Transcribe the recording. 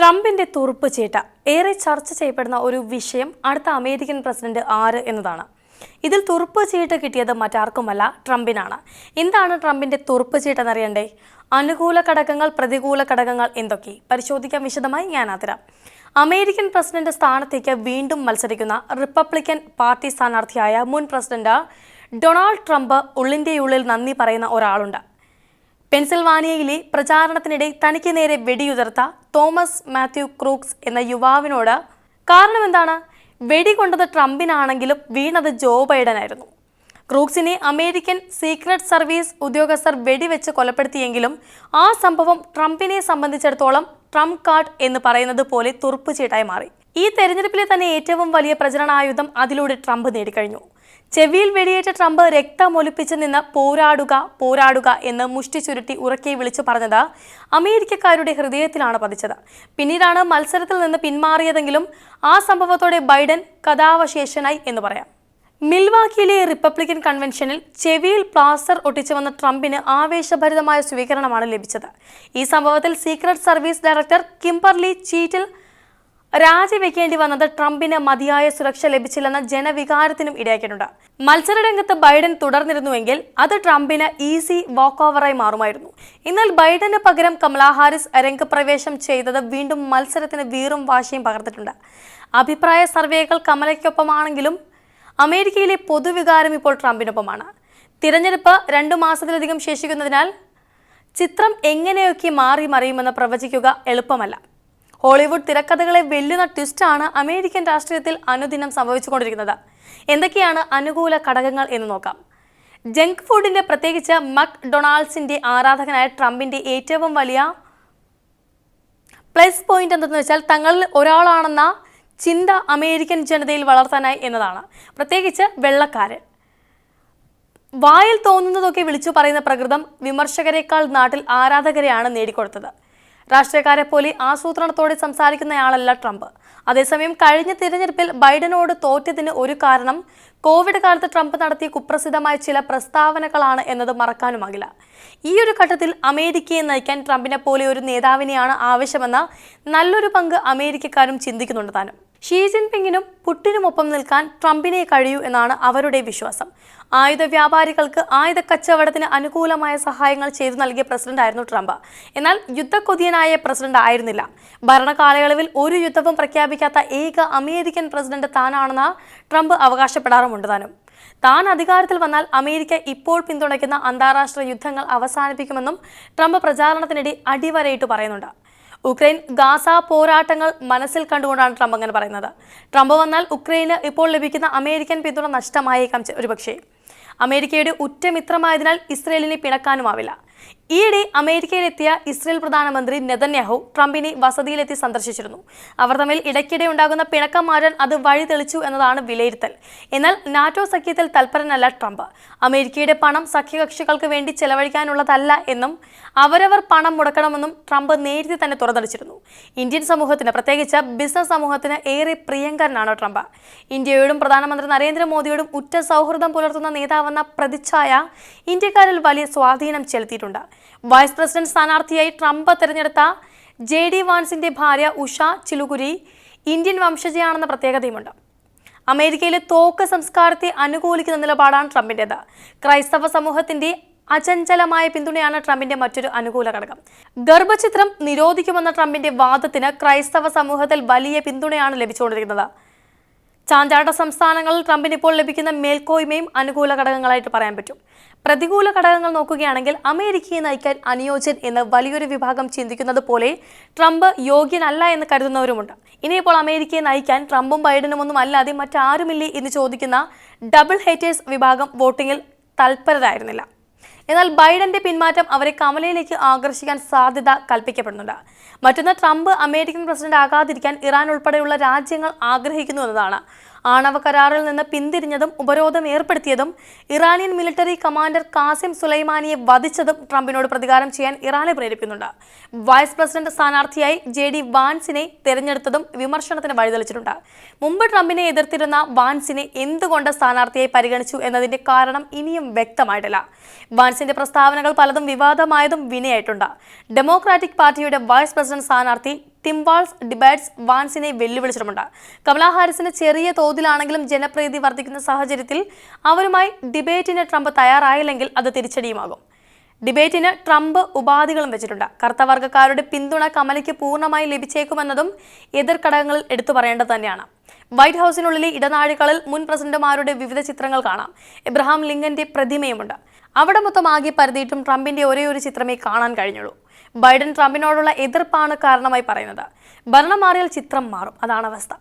ട്രംപിന്റെ തുറുപ്പ് ചീട്ട. ഏറെ ചർച്ച ചെയ്യപ്പെടുന്ന ഒരു വിഷയം അടുത്ത അമേരിക്കൻ പ്രസിഡന്റ് ആര് എന്നതാണ്. ഇതിൽ തുറുപ്പ് ചീട്ട് കിട്ടിയത് മറ്റാർക്കുമല്ല ട്രംപിനാണ്. എന്താണ് ട്രംപിന്റെ തുറുപ്പ് ചീട്ടെന്നറിയണ്ടേ? അനുകൂല ഘടകങ്ങൾ പ്രതികൂല ഘടകങ്ങൾ എന്തൊക്കെ? പരിശോധിക്കാൻ വിശദമായി ഞാൻ ആതിര അമേരിക്കൻ പ്രസിഡന്റ് സ്ഥാനത്തേക്ക് വീണ്ടും മത്സരിക്കുന്ന റിപ്പബ്ലിക്കൻ പാർട്ടി സ്ഥാനാർത്ഥിയായ മുൻ പ്രസിഡന്റ് ഡൊണാൾഡ് ട്രംപ് ഉള്ളിന്റെ ഉള്ളിൽ നന്ദി പറയുന്ന ഒരാളുണ്ട്. പെൻസിൽവാനിയയിലെ പ്രചാരണത്തിനിടെ തനിക്ക് നേരെ വെടിയുതിർത്ത തോമസ് മാത്യു ക്രൂക്സ് എന്ന യുവാവിനോട് കാരണമെന്താണ്? വെടികൊണ്ടത് ട്രംപിനാണെങ്കിലും വീണത് ജോ ബൈഡനായിരുന്നു. ക്രൂക്സിനെ അമേരിക്കൻ സീക്രട്ട് സർവീസ് ഉദ്യോഗസ്ഥർ വെടിവെച്ച് കൊലപ്പെടുത്തിയെങ്കിലും ആ സംഭവം ട്രംപിനെ സംബന്ധിച്ചിടത്തോളം ട്രംപ് കാർഡ് എന്ന് പറയുന്നത് പോലെ തുറുപ്പുചീട്ടായി മാറി. ഈ തെരഞ്ഞെടുപ്പിലെ തന്നെ ഏറ്റവും വലിയ പ്രചരണായുധം അതിലൂടെ ട്രംപ് നേടിക്കഴിഞ്ഞു. ചെവിയിൽ വെടിയേറ്റ ട്രംപ് രക്തമൊലിപ്പിച്ച് നിന്ന് പോരാടുക പോരാടുക എന്ന് മുഷ്ടി ചുരുട്ടി ഉറക്കെ വിളിച്ചു പറഞ്ഞത് അമേരിക്കക്കാരുടെ ഹൃദയത്തിലാണ് പതിച്ചത്. പിന്നീടാണ് മത്സരത്തിൽ നിന്ന് പിന്മാറിയതെങ്കിലും ആ സംഭവത്തോടെ ബൈഡൻ കഥാവശേഷനായി എന്ന് പറയാം. മിൽവാക്കിയിലെ റിപ്പബ്ലിക്കൻ കൺവെൻഷനിൽ ചെവിയിൽ പ്ലാസ്റ്റർ ഒട്ടിച്ചു വന്ന ട്രംപിന് ആവേശഭരിതമായ സ്വീകരണമാണ് ലഭിച്ചത്. ഈ സംഭവത്തിൽ secret service director Kimberly Cheatle രാജിവെക്കേണ്ടി വന്നത് ട്രംപിന് മതിയായ സുരക്ഷ ലഭിച്ചില്ലെന്ന ജനവികാരത്തിനും ഇടയാക്കിയിട്ടുണ്ട്. മത്സരരംഗത്ത് ബൈഡൻ തുടർന്നിരുന്നുവെങ്കിൽ അത് ട്രംപിന് ഈസി വാക്ക് ഓവറായി മാറുമായിരുന്നു. എന്നാൽ ബൈഡന് പകരം കമലാ ഹാരിസ് രംഗപ്രവേശം ചെയ്തത് വീണ്ടും മത്സരത്തിന് വീറും വാശിയും പകർത്തിട്ടുണ്ട് അഭിപ്രായ സർവേകൾ കമലയ്ക്കൊപ്പമാണെങ്കിലും അമേരിക്കയിലെ പൊതുവികാരം ഇപ്പോൾ ട്രംപിനൊപ്പമാണ്. തിരഞ്ഞെടുപ്പ് രണ്ടു മാസത്തിലധികം ശേഷിക്കുന്നതിനാൽ ചിത്രം എങ്ങനെയൊക്കെ മാറി മറിയുമെന്ന് പ്രവചിക്കുക എളുപ്പമല്ല. ഹോളിവുഡ് തിരക്കഥകളെ വെല്ലുന്ന ട്വിസ്റ്റാണ് അമേരിക്കൻ രാഷ്ട്രീയത്തിൽ അനുദിനം സംഭവിച്ചുകൊണ്ടിരിക്കുന്നത്. എന്തൊക്കെയാണ് അനുകൂല ഘടകങ്ങൾ എന്ന് നോക്കാം. ജങ്ക് ഫുഡിന്റെ പ്രത്യേകിച്ച് മക് ഡൊണാൾഡ്സിന്റെ ആരാധകനായ ട്രംപിന്റെ ഏറ്റവും വലിയ പ്ലസ് പോയിന്റ് എന്തെന്ന് വെച്ചാൽ തങ്ങളിൽ ഒരാളാണെന്ന ചിന്ത അമേരിക്കൻ ജനതയിൽ വളർത്താനായി എന്നതാണ്. പ്രത്യേകിച്ച് വെള്ളക്കാരൻ. വായിൽ തോന്നുന്നതൊക്കെ വിളിച്ചു പറയുന്ന പ്രകൃതം വിമർശകരെക്കാൾ നാട്ടിൽ ആരാധകരെയാണ് നേടിക്കൊടുത്തത്. രാഷ്ട്രീയക്കാരെ പോലെ ആസൂത്രണത്തോടെ സംസാരിക്കുന്നയാളല്ല ട്രംപ്. അതേസമയം കഴിഞ്ഞ തിരഞ്ഞെടുപ്പിൽ ബൈഡനോട് തോറ്റതിന് ഒരു കാരണം കോവിഡ് കാലത്ത് ട്രംപ് നടത്തിയ കുപ്രസിദ്ധമായ ചില പ്രസ്താവനകളാണ് എന്നത് മറക്കാനുമാകില്ല. ഈ ഒരു ഘട്ടത്തിൽ അമേരിക്കയെ നയിക്കാൻ ട്രംപിനെ പോലെ ഒരു നേതാവിനെയാണ് ആവശ്യമെന്ന നല്ലൊരു പങ്ക് അമേരിക്കക്കാരും ചിന്തിക്കുന്നുണ്ട് താനും. ഷീ ജിൻപിങ്ങിനും പുട്ടിനുമൊപ്പം നിൽക്കാൻ ട്രംപിനെ കഴിയൂ എന്നാണ് അവരുടെ വിശ്വാസം. ആയുധ വ്യാപാരികൾക്ക് ആയുധ കച്ചവടത്തിന് അനുകൂലമായ സഹായങ്ങൾ ചെയ്തു നൽകിയ പ്രസിഡന്റായിരുന്നു ട്രംപ്. എന്നാൽ യുദ്ധക്കൊതിയനായ പ്രസിഡന്റ് ആയിരുന്നില്ല. ഭരണകാലയളവിൽ ഒരു യുദ്ധവും പ്രഖ്യാപിക്കാത്ത ഏക അമേരിക്കൻ പ്രസിഡന്റ് താനാണെന്ന ട്രംപ് അവകാശപ്പെടാറുമുണ്ട് താനും. താൻ അധികാരത്തിൽ വന്നാൽ അമേരിക്ക ഇപ്പോൾ പിന്തുണയ്ക്കുന്ന അന്താരാഷ്ട്ര യുദ്ധങ്ങൾ അവസാനിപ്പിക്കുമെന്നും ട്രംപ് പ്രചാരണത്തിനിടെ അടിവരയിട്ട് പറയുന്നുണ്ട്. ഉക്രൈൻ ഗാസ പോരാട്ടങ്ങൾ മനസ്സിൽ കണ്ടുകൊണ്ടാണ് ട്രംപ് അങ്ങനെ പറയുന്നത്. ട്രംപ് വന്നാൽ ഉക്രൈന് ഇപ്പോൾ ലഭിക്കുന്ന അമേരിക്കൻ പിന്തുണ നഷ്ടമായേക്കാം ഒരുപക്ഷേ. അമേരിക്കയുടെ ഉറ്റമിത്രമായതിനാൽ ഇസ്രയേലിനെ പിണക്കാനുമാവില്ല. ഈയിടെ അമേരിക്കയിലെത്തിയ ഇസ്രയേൽ പ്രധാനമന്ത്രി നെതന്യാഹു ട്രംപിനെ വസതിയിലെത്തി സന്ദർശിച്ചിരുന്നു. അവർ തമ്മിൽ ഇടയ്ക്കിടെ ഉണ്ടാകുന്ന പിണക്കം മാറാൻ അത് വഴി തെളിച്ചു എന്നതാണ് വിലയിരുത്തൽ. എന്നാൽ നാറ്റോ സഖ്യത്തിൽ തൽപരനല്ല ട്രംപ്. അമേരിക്കയുടെ പണം സഖ്യകക്ഷികൾക്ക് വേണ്ടി ചെലവഴിക്കാനുള്ളതല്ല എന്നും അവരവർ പണം മുടക്കണമെന്നും ട്രംപ് നേരത്തെ തന്നെ തുറന്നടിച്ചിരുന്നു. ഇന്ത്യൻ സമൂഹത്തിന് പ്രത്യേകിച്ച് ബിസിനസ് സമൂഹത്തിന് ഏറെ പ്രിയങ്കരനാണ് ട്രംപ്. ഇന്ത്യയോടും പ്രധാനമന്ത്രി നരേന്ദ്രമോദിയോടും ഉറ്റ സൗഹൃദം പുലർത്തുന്ന നേതാവെന്ന പ്രതിച്ഛായ ഇന്ത്യക്കാരിൽ വലിയ സ്വാധീനം ചെലുത്തിയിട്ടുണ്ട്. വൈസ് പ്രസിഡന്റ് സ്ഥാനാർത്ഥിയായി ട്രംപ് തിരഞ്ഞെടുത്ത ജെ ഡി വാൻസിന്റെ ഭാര്യ ഉഷ ചിലുകുരി ഇന്ത്യൻ വംശജയാണെന്ന പ്രത്യേകതയുമുണ്ട്. അമേരിക്കയിലെ തോക്ക് സംസ്കാരത്തെ അനുകൂലിക്കുന്ന നിലപാടാണ് ട്രംപിന്റെത് ക്രൈസ്തവ സമൂഹത്തിന്റെ അചഞ്ചലമായ പിന്തുണയാണ് ട്രംപിന്റെ മറ്റൊരു അനുകൂല ഘടകം. ഗർഭചിത്രം നിരോധിക്കുമെന്ന ട്രംപിന്റെ വാദത്തിന് ക്രൈസ്തവ സമൂഹത്തിൽ വലിയ പിന്തുണയാണ് ലഭിച്ചുകൊണ്ടിരിക്കുന്നത്. ചാഞ്ചാട്ട സംസ്ഥാനങ്ങളിൽ ട്രംപിന് ഇപ്പോൾ ലഭിക്കുന്ന മേൽക്കോയ്മയും അനുകൂല ഘടകങ്ങളായിട്ട് പറയാൻ പറ്റും. പ്രതികൂല ഘടകങ്ങൾ നോക്കുകയാണെങ്കിൽ അമേരിക്കയെ നയിക്കാൻ അനുയോജ്യൻ എന്ന് വലിയൊരു വിഭാഗം ചിന്തിക്കുന്നത് പോലെ ട്രംപ് യോഗ്യനല്ല എന്ന് കരുതുന്നവരുമുണ്ട്. ഇനിയിപ്പോൾ അമേരിക്കയെ നയിക്കാൻ ട്രംപും ബൈഡനും ഒന്നും അല്ലാതെ മറ്റാരുമില്ലേ എന്ന് ചോദിക്കുന്ന ഡബിൾ ഹേറ്റേഴ്സ് വിഭാഗം വോട്ടിങ്ങിൽ തൽപരരായിരുന്നില്ല. എന്നാൽ ബൈഡന്റെ പിന്മാറ്റം അവരെ കമലയിലേക്ക് ആകർഷിക്കാൻ സാധ്യത കൽപ്പിക്കപ്പെടുന്നുണ്ട്. മറ്റൊന്ന് ട്രംപ് അമേരിക്കൻ പ്രസിഡന്റ് ആകാതിരിക്കാൻ ഇറാൻ ഉൾപ്പെടെയുള്ള രാജ്യങ്ങൾ ആഗ്രഹിക്കുന്നു എന്നതാണ്. ആണവ കരാറിൽ നിന്ന് പിന്തിരിഞ്ഞതും ഉപരോധം ഏർപ്പെടുത്തിയതും ഇറാനിയൻ മിലിറ്ററി കമാൻഡർ കാസിം സുലൈമാനിയെ വധിച്ചതും ട്രംപിനോട് പ്രതികാരം ചെയ്യാൻ ഇറാനെ പ്രേരിപ്പിക്കുന്നുണ്ട്. വൈസ് പ്രസിഡന്റ് സ്ഥാനാർത്ഥിയായി ജെ ഡി വാൻസിനെ തെരഞ്ഞെടുത്തതും വിമർശനത്തിന് വഴിതെളിച്ചിട്ടുണ്ട്. മുമ്പ് ട്രംപിനെ എതിർത്തിരുന്ന വാൻസിനെ എന്തുകൊണ്ട് സ്ഥാനാർത്ഥിയായി പരിഗണിച്ചു എന്നതിന്റെ കാരണം ഇനിയും വ്യക്തമായിട്ടില്ല. വാൻസിന്റെ പ്രസ്താവനകൾ പലതും വിവാദമായതും വിനയായിട്ടുണ്ട്. ഡെമോക്രാറ്റിക് പാർട്ടിയുടെ വൈസ് പ്രസിഡന്റ് സ്ഥാനാർത്ഥി തിംവാൾസ് ഡിബേറ്റ്സ് വാൻസിനെ വെല്ലുവിളിച്ചിട്ടുമുണ്ട്. കമലാ ഹാരിസിന് ചെറിയ തോതിലാണെങ്കിലും ജനപ്രീതി വർദ്ധിക്കുന്ന സാഹചര്യത്തിൽ അവരുമായി ഡിബേറ്റിന് ട്രംപ് തയ്യാറായില്ലെങ്കിൽ അത് തിരിച്ചടിയുമാകും. ഡിബേറ്റിന് ട്രംപ് ഉപാധികളും വെച്ചിട്ടുണ്ട്. കറുത്തവർഗക്കാരുടെ പിന്തുണ കമലയ്ക്ക് പൂർണമായി ലഭിച്ചേക്കുമെന്നതും എതിർ ഘടകങ്ങളിൽ എടുത്തു പറയേണ്ടത് തന്നെയാണ്. വൈറ്റ് ഹൗസിനുള്ളിലെ ഇടനാഴികളിൽ മുൻ പ്രസിഡന്റുമാരുടെ വിവിധ ചിത്രങ്ങൾ കാണാം. എബ്രഹാം ലിങ്കന്റെ പ്രതിമയുമുണ്ട്. അവിടെ മൊത്തം ആകെ പരതിയിട്ടും ട്രംപിന്റെ ഒരേ ഒരു ചിത്രമേ കാണാൻ കഴിഞ്ഞുള്ളൂ. ബൈഡൻ ട്രംപിനോടുള്ള എതിർപ്പാണ് കാരണമായി പറയുന്നത്. ഭരണം മാറിയാൽ ചിത്രം മാറും. അതാണ് അവസ്ഥ.